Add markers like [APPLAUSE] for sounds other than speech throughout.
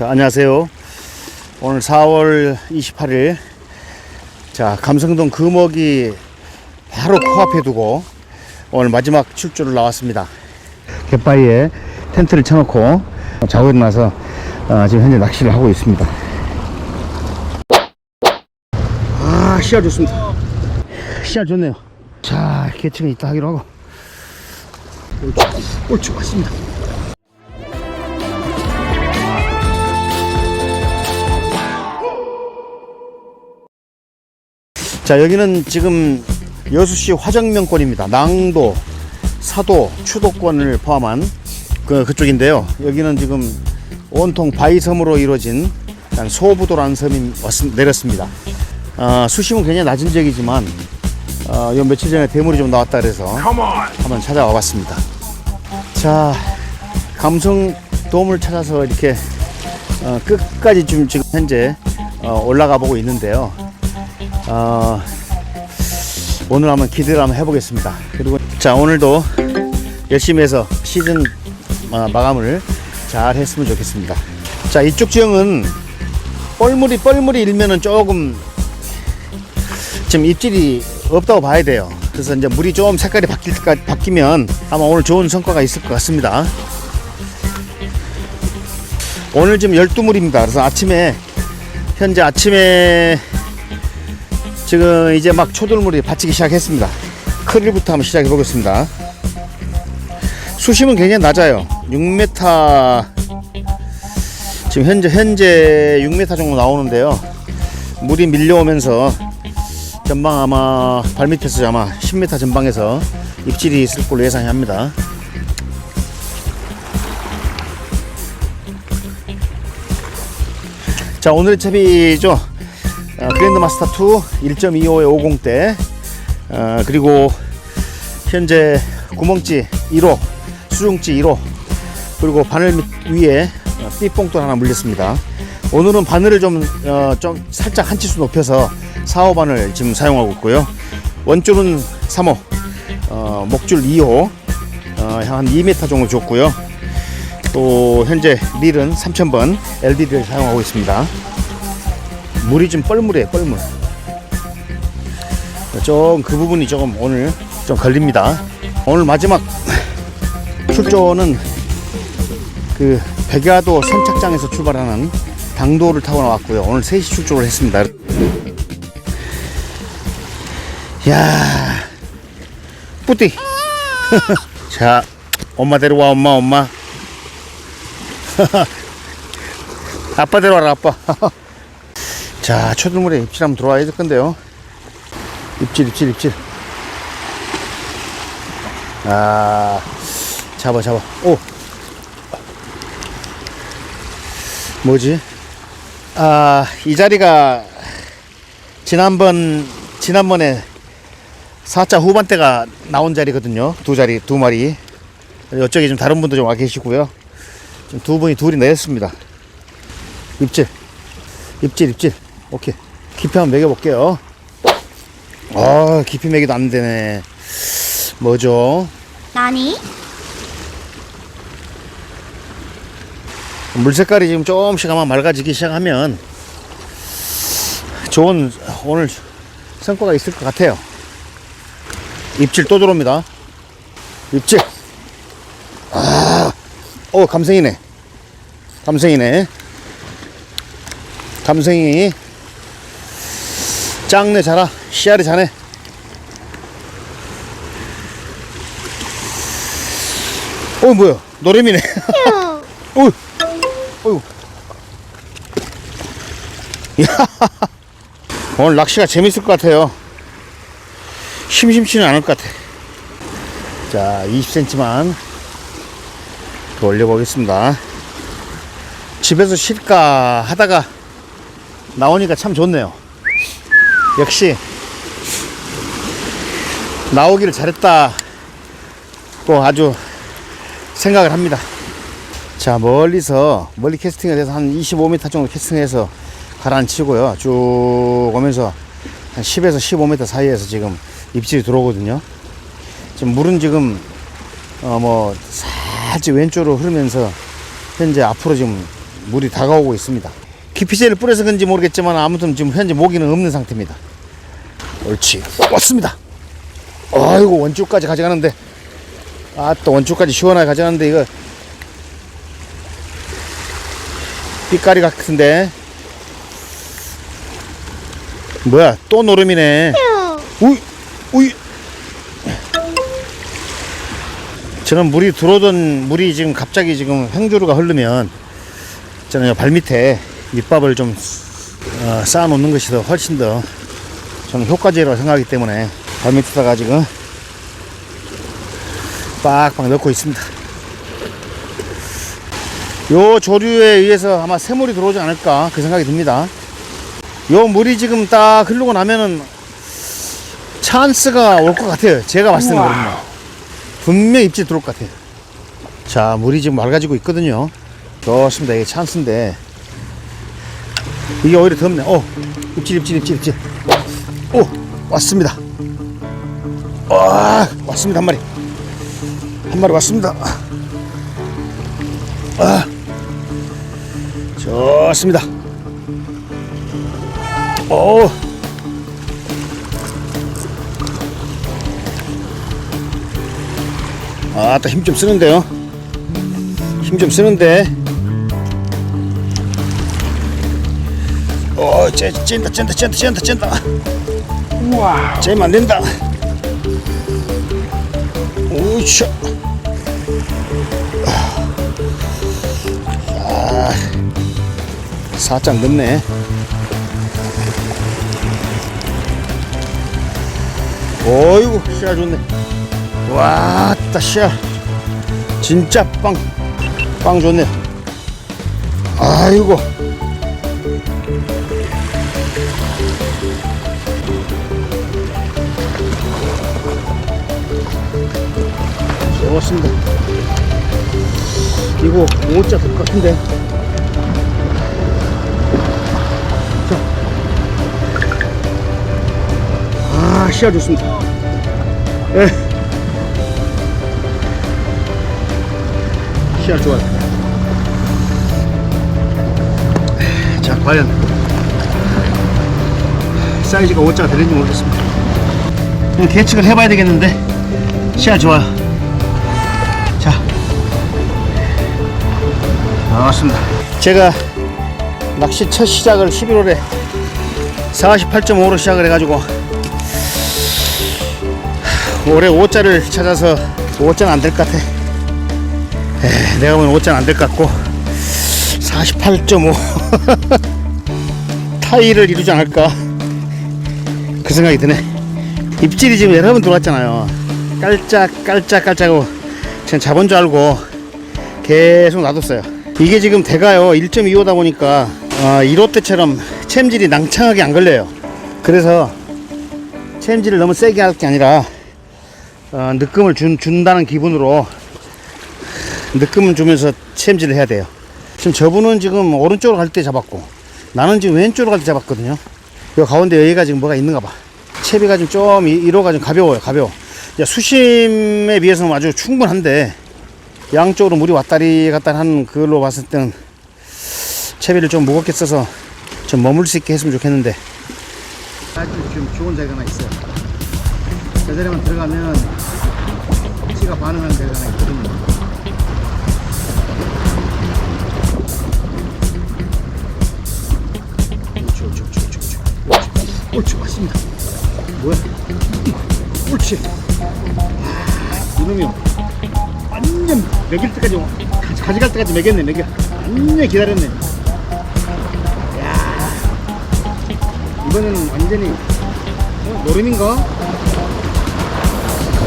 자, 안녕하세요. 오늘 4월 28일. 자, 감성동 금옥이 바로 코앞에 두고 오늘 마지막 출조를 나왔습니다. 갯바위에 텐트를 쳐놓고 자고 일어나서 어, 지금 현재 낚시를 하고 있습니다. 아, 시야 좋습니다. 시야 좋네요. 자, 계층이 있다 하기로 하고. 옳죠, 옳죠, 맞습니다. 자 여기는 지금 여수시 화정명권입니다. 낭도 사도 추도권을 포함한 그, 그쪽인데요. 여기는 지금 온통 바위섬으로 이루어진 소부도라는 섬이 왔, 내렸습니다. 어, 수심은 굉장히 낮은 지역이지만 어, 요 며칠 전에 대물이 좀 나왔다 그래서 한번 찾아와 봤습니다. 자 감성 돔을 찾아서 이렇게 어, 끝까지 좀 지금 현재 어, 올라가 보고 있는데요 어, 오늘 한번 기대를 한번 해보겠습니다. 그리고 자 오늘도 열심히 해서 시즌 어, 마감을 잘 했으면 좋겠습니다. 자 이쪽 지형은 뻘물이 뻘물이 일면은 조금 지금 입질이 없다고 봐야 돼요. 그래서 이제 물이 좀 색깔이 바뀔 때까지 바뀌면 아마 오늘 좋은 성과가 있을 것 같습니다. 오늘 지금 12물입니다. 그래서 아침에 현재 아침에 지금 이제 막 초돌물이 받치기 시작했습니다. 크릴부터 한번 시작해 보겠습니다. 수심은 굉장히 낮아요. 6m 지금 현재 현재 6m 정도 나오는데요. 물이 밀려오면서 전방 아마 발밑에서 아마 10m 전방에서 입질이 있을 걸로 예상합니다. 자 오늘의 채비죠. 어, 그랜드마스터 2 1.25의 50대 어, 그리고 현재 구멍지 1호 수중지 1호 그리고 바늘 밑 위에 어, 삐뽕돌 하나 물렸습니다. 오늘은 바늘을 좀, 어, 좀 살짝 한 치수 높여서 4호 바늘 지금 사용하고 있고요. 원줄은 3호 어, 목줄 2호 어, 한 2m 정도 줬고요. 또 현재 릴은 3000번 LD를 사용하고 있습니다 물이 좀 뻘물이에요 뻘물. 좀 그 부분이 조금 오늘 좀 걸립니다. 오늘 마지막 [LAUGHS] 출조는 그 백야도 선착장에서 출발하는 당도를 타고 나왔고요. 오늘 3시 출조를 했습니다. 야 뿌띠. [LAUGHS] 자 엄마 데려와 엄마 엄마. [LAUGHS] 아빠 데려와라 아빠 자, 초들물에 입질 한번 들어와야 될 건데요. 입질, 입질, 입질. 아, 잡아, 잡아. 오! 뭐지? 아, 이 자리가 지난번, 지난번에 4차 후반대가 나온 자리거든요. 두 자리, 두 마리. 이쪽에 좀 다른 분도 좀 와 계시고요. 지금 두 분이 둘이 내렸습니다. 입질. 입질, 입질. 오케이. 깊이 한번 매겨볼게요. 아, 깊이 매기도 안 되네. 뭐죠? 나니? 물 색깔이 지금 조금씩 아마 맑아지기 시작하면 좋은 오늘 성과가 있을 것 같아요. 입질 또 들어옵니다. 입질. 아, 어, 감성이네. 감성이네. 감성이 짱네 자라 씨알이 자네. 어 뭐야? 노래미네. [LAUGHS] 어휴. 어휴. 야. 오늘 낚시가 재밌을 것 같아요. 심심치는 않을 것 같아. 자 20cm만 더 올려보겠습니다. 집에서 쉴까 하다가 나오니까 참 좋네요 역시 나오기를 잘했다 고 아주 생각을 합니다 자 멀리서 멀리 캐스팅을 해서 한 25m 정도 캐스팅해서 가라앉히고요 쭉 오면서 한 10에서 15m 사이에서 지금 입질이 들어오거든요 지금 물은 지금 어 뭐 살짝 왼쪽으로 흐르면서 현재 앞으로 지금 물이 다가오고 있습니다. 기피제를 뿌려서 그런지 모르겠지만 아무튼 지금 현재 모기는 없는 상태입니다. 옳지. 왔습니다. 아이고 원줄까지 가져가는데. 아 또 원줄까지 시원하게 가져가는데 이거. 빛깔이 같은데. 뭐야 또 노름이네. 우이 우이. 저는 물이 들어오던 물이 지금 갑자기 지금 행주루가 흐르면 저는 발 밑에 밑밥을 좀 어, 쌓아 놓는 것이 더 훨씬 더 저는 효과적이라고 생각하기 때문에 발 밑에다가 지금 빡빡 넣고 있습니다. 요 조류에 의해서 아마 새물이 들어오지 않을까 그 생각이 듭니다. 요 물이 지금 딱 흐르고 나면은 찬스가 올 것 같아요. 제가 봤을 때는 그렇습니다. 분명 입질 들어올 것 같아요. 자, 물이 지금 맑아지고 있거든요. 좋습니다. 이게 찬스인데. 이게 오히려 덥네. 어, 입질, 입질, 입질, 입질. 오, 왔습니다. 와, 왔습니다. 한 마리. 한 마리 왔습니다. 아, 좋습니다. 오. 아, 또힘좀 쓰는데요. 힘 좀 쓰는데. 어, 쟤, 찐다, 찐다, 찐다, 찐다, 찐다. 우와. 쟤면 안 된다. 오이차. 아, 살짝 늦네. 어이구, 씨알 좋네. 와, 따 씨알. 진짜 빵, 빵 좋네. 아이고. 좋습니다. 이거 5자 될 것 같은데. 자. 아, 씨알 좋습니다. 예. 씨알 좋아요. 자, 과연 사이즈가 5자가 되는지 모르겠습니다. 계측을 해봐야 되겠는데, 씨알 좋아요. 나왔습니다. 제가 낚시 첫 시작을 11월에 48.5로 시작을 해가지고 올해 5자를 찾아서 5자는 안 될 것 같아. 에, 내가 보면 5자는 안 될 것 같고 48.5 [LAUGHS] 타이를 이루지 않을까 그 생각이 드네. 입질이 지금 여러 번 들어왔잖아요. 깔짝 깔짝 깔짝하고 전 잡은 줄 알고 계속 놔뒀어요. 이게 지금 대가요 1.25다 보니까 어, 1호 때처럼 챔질이 낭창하게 안 걸려요. 그래서 챔질을 너무 세게 할 게 아니라 어, 느낌을 준, 준다는 기분으로 느낌을 주면서 챔질을 해야 돼요. 지금 저분은 지금 오른쪽으로 갈 때 잡았고 나는 지금 왼쪽으로 갈 때 잡았거든요. 요 가운데 여기가 지금 뭐가 있는가 봐. 채비가 지금 좀 1호가 좀 가벼워요. 가벼워. 수심에 비해서는 아주 충분한데 양쪽으로 물이 왔다리 갔다리 하는 그걸로 봤을 때는 채비를 좀 무겁게 써서 좀 머물 수 있게 했으면 좋겠는데 아주 좀 좋은 자리가 하나 있어요. 저 자리만 들어가면 치가 반응하는 자리가 하나 있거든요. 옳지, 옳지, 옳지, 옳지, 옳지. 옳지, 맞습니다. 뭐야? 옳지. 아, 이놈이 완전 먹일 때까지 와- 가- 가져갈 때까지 먹였네, 먹여. 완전 기다렸네. 야, 이번에는 완전히 어, 노름인가?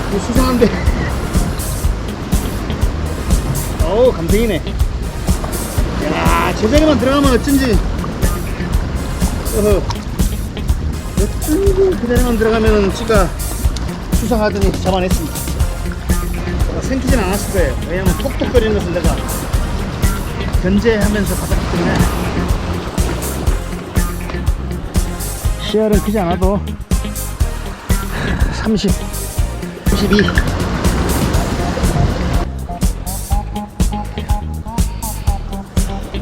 이거 수상한데. [LAUGHS] 어우, 감성이네. 야, 제자리만 들어가면 어쩐지. 어허. 어쩐지 그 자리만 들어가면 은 찌가 수상하더니 잡아냈습니다. 어, 생기진 않았을 거예요. 왜냐면 톡톡거리는 것을 내가 견제하면서 받았기 때문에. 시야는 크지 않아도 30, 32.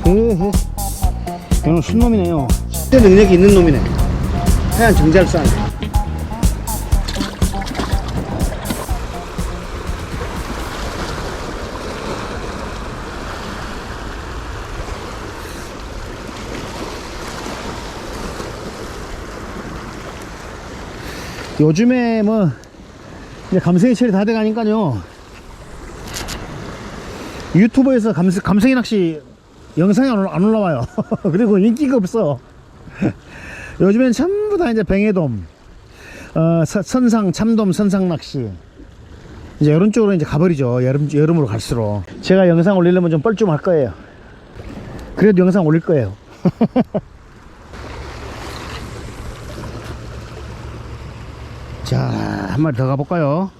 헤헤. 이건 순놈이네요. 때 능력이 있는 놈이네. 하얀 정잘산. 요즘에 뭐 이제 처리 다 돼가니까요. 유튜브에서 감, 감성이 낚시 영상이 안, 올라- 안 올라와요. [LAUGHS] 그리고 인기가 없어. [LAUGHS] 요즘엔 전부 다 이제 뱅에돔, 어, 서- 선상, 참돔, 선상 낚시. 이제 이런 쪽으로 이제 가버리죠. 여름, 여름으로 갈수록. 제가 영상 올리려면 좀 뻘쭘할 거예요. 그래도 영상 올릴 거예요. [LAUGHS] 자, 한 마리 더 가볼까요?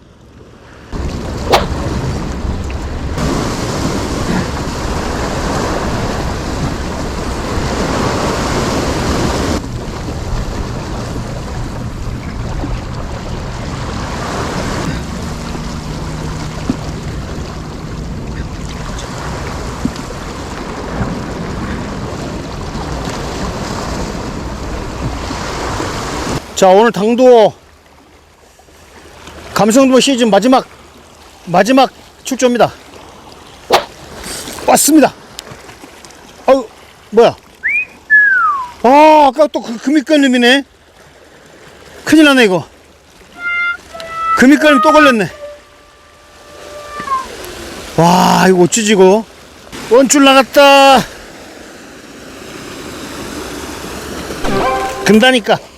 자, 오늘 당도 감성도 시즌 마지막 마지막 출조입니다. 왔습니다. 아유 뭐야? 아 아까 또 그, 금이끌림이네. 큰일 나네 이거. 금이끌림 또 걸렸네. 와 이거 어찌지 이거? 원줄 나갔다. 근다니까.